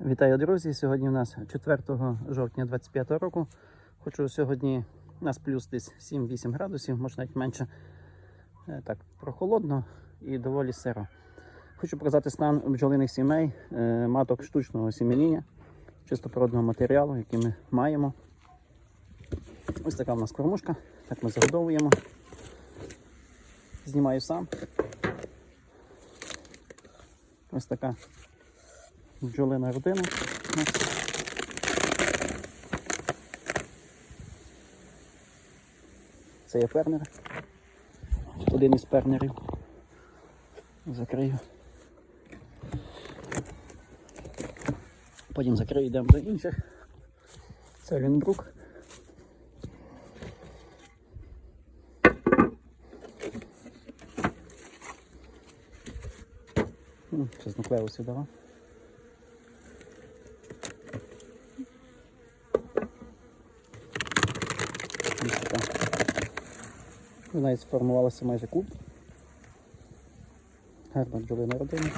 Вітаю, друзі! Сьогодні у нас 4 жовтня 25 року. Хочу сьогодні у нас плюс десь 7-8 градусів, може навіть менше. Е, Так, прохолодно і доволі сиро. Хочу показати стан бджолиних сімей, е, маток штучного сім'яніння, чистопородного матеріалу, який ми маємо. Ось така у нас кормушка. Так ми загодовуємо. Знімаю сам. Ось така бджолина родина. Це є фермер. Один із фермерів. Закрию. Потім закрию, йдемо до інших. Це Лінбрук. Зараз наклеївся давав. Ось. Ну, Навіть сформувалася майже куб. Гарна бджолина родина.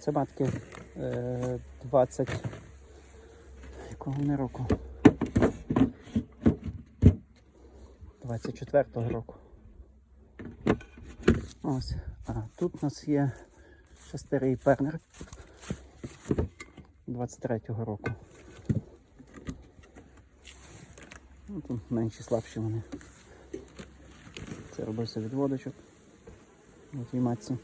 Це матки е, 20 якого не року? 24-го року. Ось. А тут у нас є ще старий пернер 23-го року. Ну, тут менші слабші вони. Це робився відводочок на тій матці.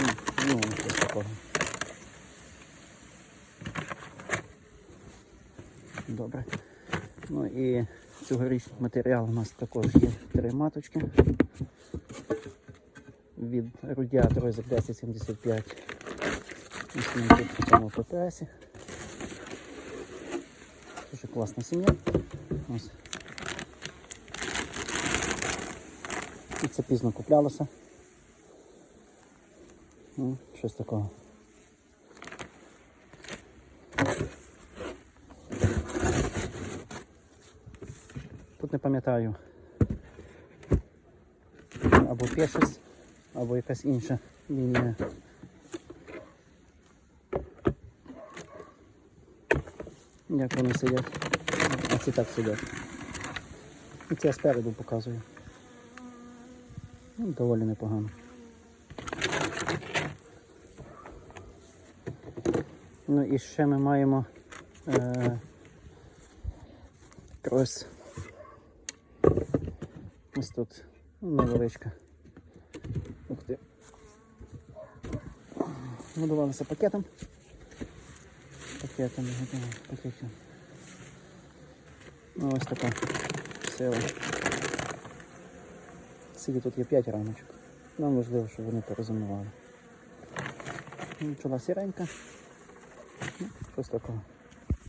Ну, ну щось такого. Добре. Ну і цьогорічний матеріал у нас також є три маточки. Від Рудя Тройзик 1075. Він тут цьому ППСі. Дуже класна сім'я. Ось. І це пізно куплялося. Ну, щось такого. Тут не пам'ятаю. Або пешесть, або якась інша лінія. Як вони сидять. А ці так сидять. І це я спереду показую. Ну, доволі непогано. Ну і ще ми маємо е, крось. Ось тут невеличка. Ух ти. Годувалися пакетом. Пакетом, пакетів. Ну, ось така сила. Скільки тут є 5 рамочок. Нам важливо, щоб вони порозумували. Чула сіренька. Ну, Щось такого.